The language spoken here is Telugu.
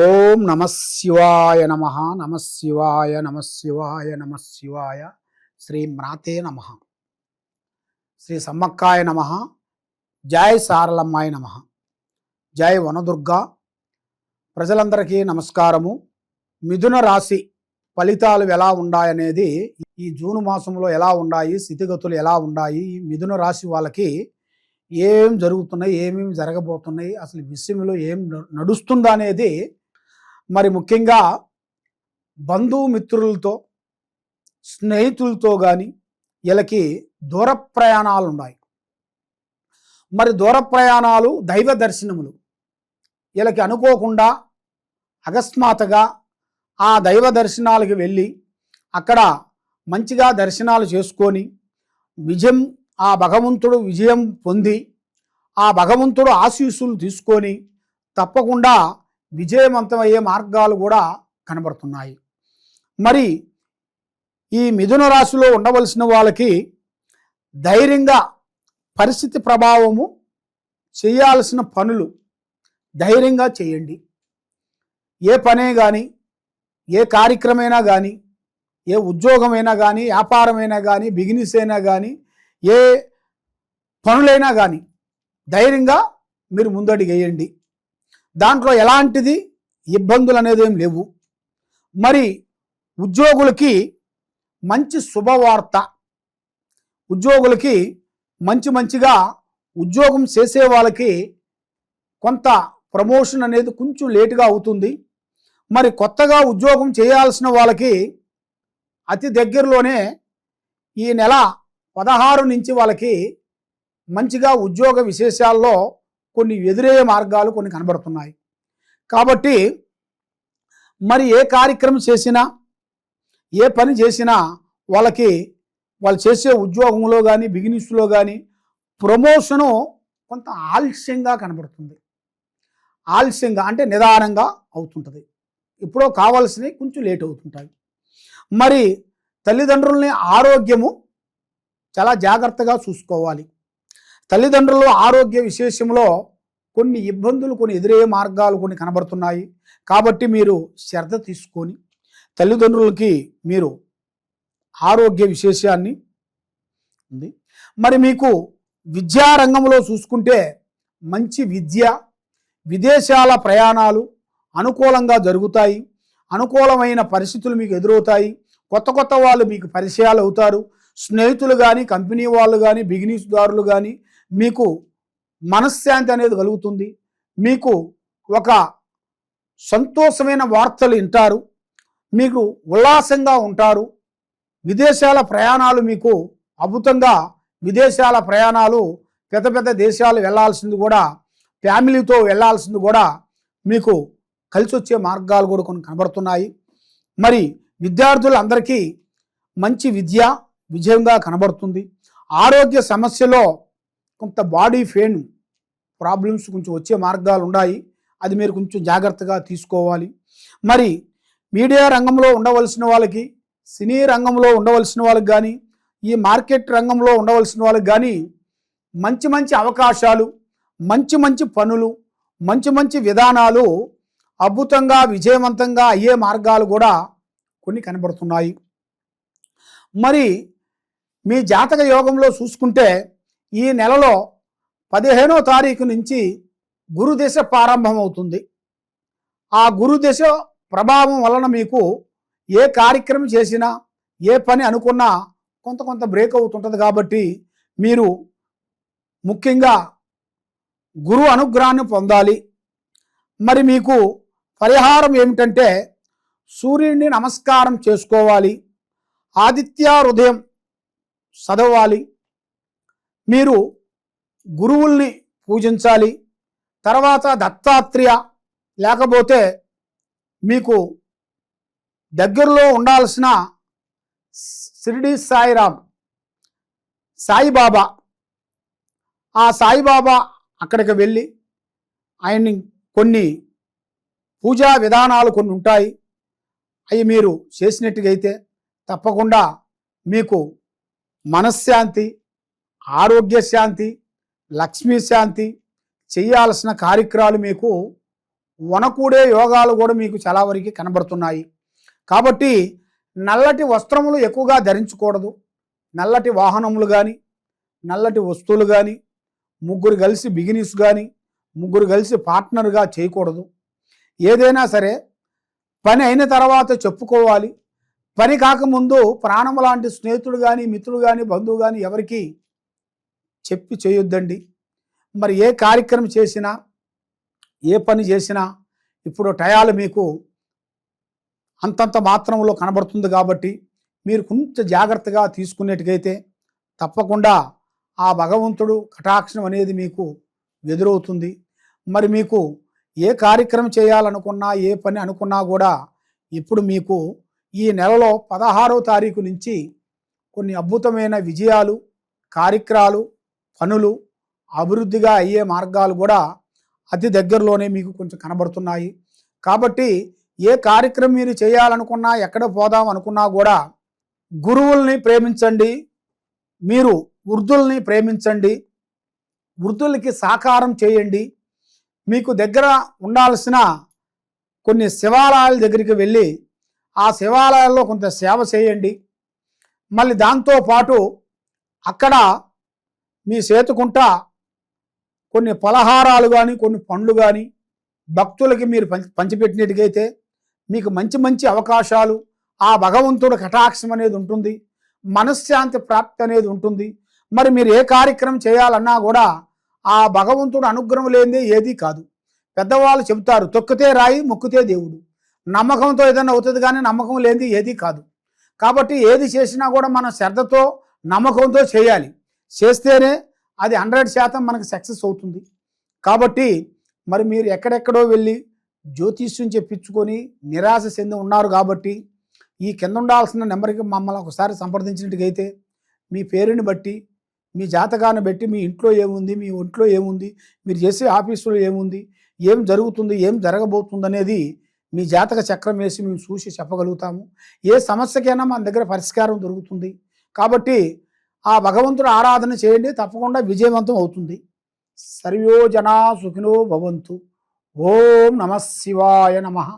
ఓం నమ శివాయ నమ నమ శివాయ నమ శివాయ నమ శివాయ. శ్రీ మ్రాతే నమ. శ్రీ సమ్మక్కాయ నమ. జై సారలమ్మాయ నమ. జై వనదుర్గా. ప్రజలందరికీ నమస్కారము. మిథున రాశి ఫలితాలు ఎలా ఉన్నాయనేది ఈ జూన్ మాసంలో ఎలా ఉన్నాయి స్థితిగతులు ఎలా ఉన్నాయి ఈ మిథున రాశి వాళ్ళకి ఏం జరుగుతున్నాయి ఏమేమి జరగబోతున్నాయి అసలు విషయంలో ఏం నడుస్తుందనేది నడుస్తుందా అనేది మరి ముఖ్యంగా బంధుమిత్రులతో స్నేహితులతో కానీ వీళ్ళకి దూర ప్రయాణాలు ఉన్నాయి మరి దూర ప్రయాణాలు దైవ దర్శనములు వీళ్ళకి అనుకోకుండా అకస్మాత్తుగా ఆ దైవ దర్శనాలకు వెళ్ళి అక్కడ మంచిగా దర్శనాలు చేసుకొని విజయం ఆ భగవంతుడు విజయం పొంది ఆ భగవంతుడు ఆశీస్సులు తీసుకొని తప్పకుండా విజయవంతమయ్యే మార్గాలు కూడా కనబడుతున్నాయి. మరి ఈ మిథున రాశిలో ఉండవలసిన వాళ్ళకి ధైర్యంగా పరిస్థితి ప్రభావము చేయాల్సిన పనులు ధైర్యంగా చేయండి. ఏ పనే కానీ ఏ కార్యక్రమైనా కానీ ఏ ఉద్యోగమైనా కానీ వ్యాపారమైనా కానీ బిజినెస్ అయినా కానీ ఏ పనులైనా కానీ ధైర్యంగా మీరు ముందడుగు వేయండి. దాంట్లో ఎలాంటిది? ఇబ్బందులు అనేది ఏం లేవు. మరి ఉద్యోగులకి మంచి శుభవార్త. ఉద్యోగులకి మంచి మంచిగా ఉద్యోగం చేసే వాళ్ళకి కొంత ప్రమోషన్ అనేది కొంచెం లేటుగా అవుతుంది. మరి కొత్తగా ఉద్యోగం చేయాల్సిన వాళ్ళకి అతి దగ్గరలోనే ఈ నెల పదహారు నుంచి వాళ్ళకి మంచిగా ఉద్యోగ విశేషాల్లో కొన్ని ఎదురయ్యే మార్గాలు కొన్ని కనబడుతున్నాయి. కాబట్టి మరి ఏ కార్యక్రమం చేసినా ఏ పని చేసినా వాళ్ళకి వాళ్ళు చేసే ఉద్యోగంలో కానీ బిగినెస్లో కానీ ప్రమోషను కొంత ఆలస్యంగా కనబడుతుంది. ఆలస్యంగా అంటే నిదానంగా అవుతుంటుంది. ఇప్పుడో కావాల్సినవి కొంచెం లేట్ అవుతుంటాయి. మరి తల్లిదండ్రులని ఆరోగ్యము చాలా జాగ్రత్తగా చూసుకోవాలి. తల్లిదండ్రుల ఆరోగ్య విశేషంలో కొన్ని ఇబ్బందులు కొన్ని ఎదురయ్యే మార్గాలు కొన్ని కనబడుతున్నాయి. కాబట్టి మీరు శ్రద్ధ తీసుకొని తల్లిదండ్రులకి మీరు ఆరోగ్య విశేషాన్ని ఉంది. మరి మీకు విద్యారంగంలో చూసుకుంటే మంచి విద్య విదేశాల ప్రయాణాలు అనుకూలంగా జరుగుతాయి. అనుకూలమైన పరిస్థితులు మీకు ఎదురవుతాయి. కొత్త కొత్త వాళ్ళు మీకు పరిచయాలు అవుతారు. స్నేహితులు కానీ కంపెనీ వాళ్ళు కానీ బిజినెస్దారులు కానీ మీకు మనశ్శాంతి అనేది కలుగుతుంది. మీకు ఒక సంతోషమైన వార్తలు వింటారు. మీకు ఉల్లాసంగా ఉంటారు. విదేశాల ప్రయాణాలు మీకు అద్భుతంగా విదేశాల ప్రయాణాలు పెద్ద పెద్ద దేశాలు వెళ్ళాల్సింది కూడా ఫ్యామిలీతో వెళ్ళాల్సింది కూడా మీకు కలిసి వచ్చే మార్గాలు కూడా కొన్ని కనబడుతున్నాయి. మరి విద్యార్థులందరికీ మంచి విద్య విజయంగా కనబడుతుంది. ఆరోగ్య సమస్యలో కొంత బాడీ పెయిన్ ప్రాబ్లమ్స్ కొంచెం వచ్చే మార్గాలు ఉన్నాయి. అది మీరు కొంచెం జాగ్రత్తగా తీసుకోవాలి. మరి మీడియా రంగంలో ఉండవలసిన వాళ్ళకి సినీ రంగంలో ఉండవలసిన వాళ్ళకి కానీ ఈ మార్కెట్ రంగంలో ఉండవలసిన వాళ్ళకి కానీ మంచి మంచి అవకాశాలు మంచి మంచి పనులు మంచి మంచి విధానాలు అద్భుతంగా విజయవంతంగా అయ్యే మార్గాలు కూడా కొన్ని కనబడుతున్నాయి. మరి మీ జాతక యోగంలో చూసుకుంటే ఈ నెలలో పదిహేనో తారీఖు నుంచి గురుదశ ప్రారంభమవుతుంది. ఆ గురుదశ ప్రభావం వలన మీకు ఏ కార్యక్రమం చేసినా ఏ పని అనుకున్నా కొంత కొంత బ్రేక్ అవుతుంటుంది కాబట్టి మీరు ముఖ్యంగా గురు అనుగ్రహాన్ని పొందాలి. మరి మీకు పరిహారం ఏమిటంటే సూర్యుడిని నమస్కారం చేసుకోవాలి. ఆదిత్య హృదయం చదవాలి. మీరు గురువుల్ని పూజించాలి తర్వాత దత్తాత్రేయ లేకపోతే మీకు దగ్గరలో ఉండాల్సిన షిరిడి సాయిరామ్ సాయిబాబా. ఆ సాయిబాబా అక్కడికి వెళ్ళి ఆయన్ని కొన్ని పూజా విధానాలు కొన్ని ఉంటాయి. అవి మీరు చేసినట్టుగైతే తప్పకుండా మీకు మనశ్శాంతి ఆరోగ్య శాంతి లక్ష్మీ శాంతి చేయాల్సిన కార్యక్రమాలు మీకు వనకూడే యోగాలు కూడా మీకు చాలా వరకు కనబడుతున్నాయి. కాబట్టి నల్లటి వస్త్రములు ఎక్కువగా ధరించకూడదు. నల్లటి వాహనములు కానీ నల్లటి వస్తువులు కానీ ముగ్గురు కలిసి బిగినీస్ కానీ ముగ్గురు కలిసి పార్ట్నర్గా చేయకూడదు. ఏదైనా సరే పని అయిన తర్వాత చెప్పుకోవాలి. పని కాకముందు ప్రాణం లాంటి స్నేహితుడు కానీ మిత్రుడు కానీ బంధువు కానీ ఎవరికి చెప్పి చేయొద్దండి. మరి ఏ కార్యక్రమం చేసినా ఏ పని చేసినా ఇప్పుడు టయాలు మీకు అంతంత మాత్రంలో కనబడుతుంది కాబట్టి మీరు కొంచెం జాగ్రత్తగా తీసుకునేట్టుకైతే తప్పకుండా ఆ భగవంతుడు కటాక్షం అనేది మీకు ఎదురవుతుంది. మరి మీకు ఏ కార్యక్రమం చేయాలనుకున్నా ఏ పని అనుకున్నా కూడా ఇప్పుడు మీకు ఈ నెలలో పదహారవ తారీఖు నుంచి కొన్ని అద్భుతమైన విజయాలు కార్యక్రమాలు పనులు అభివృద్ధిగా అయ్యే మార్గాలు కూడా అతి దగ్గరలోనే మీకు కొంచెం కనబడుతున్నాయి. కాబట్టి ఏ కార్యక్రమం మీరు చేయాలనుకున్నా ఎక్కడ పోదాం అనుకున్నా కూడా గురువుల్ని ప్రేమించండి. మీరు వృద్ధుల్ని ప్రేమించండి. వృద్ధులకి సాకారం చేయండి. మీకు దగ్గర ఉండాల్సిన కొన్ని శివాలయాల దగ్గరికి వెళ్ళి ఆ శివాలయాల్లో కొంత సేవ చేయండి. మళ్ళీ దాంతోపాటు అక్కడ మీ సేతుకుంటా కొన్ని పలహారాలు కానీ కొన్ని పండ్లు కానీ భక్తులకి మీరు పంచి పంచిపెట్టినట్టుగైతే మీకు మంచి మంచి అవకాశాలు ఆ భగవంతుడు కటాక్షం అనేది ఉంటుంది మనశ్శాంతి ప్రాప్తి అనేది ఉంటుంది. మరి మీరు ఏ కార్యక్రమం చేయాలన్నా కూడా ఆ భగవంతుడు అనుగ్రహం లేనిదే ఏదీ కాదు. పెద్దవాళ్ళు చెబుతారు తొక్కితే రాయి మొక్కితే దేవుడు. నమ్మకంతో ఏదైనా అవుతుంది కానీ నమ్మకం లేనిది ఏదీ కాదు. కాబట్టి ఏది చేసినా కూడా మన శ్రద్ధతో నమ్మకంతో చేయాలి. చేస్తేనే అది హండ్రెడ్ శాతం మనకు సక్సెస్ అవుతుంది. కాబట్టి మరి మీరు ఎక్కడెక్కడో వెళ్ళి జ్యోతిష్యం చెప్పించుకొని నిరాశ చెంది ఉన్నారు కాబట్టి ఈ కింద ఉండాల్సిన నెంబర్కి మమ్మల్ని ఒకసారి సంప్రదించినట్టుగైతే మీ పేరుని బట్టి మీ జాతకాన్ని బట్టి మీ ఇంట్లో ఏముంది మీ ఒంట్లో ఏముంది మీరు చేసే ఆఫీసులో ఏముంది ఏం జరుగుతుంది ఏం జరగబోతుంది అనేది మీ జాతక చక్రం వేసి మేము చూసి చెప్పగలుగుతాము. ఏ సమస్యకైనా మన దగ్గర పరిష్కారం దొరుకుతుంది. కాబట్టి ఆ భగవంతుడు ఆరాధన చేయండి తప్పకుండా విజయవంతం అవుతుంది. సర్వోజనా సుఖినో భవంతు. ఓం నమ శివాయ నమః.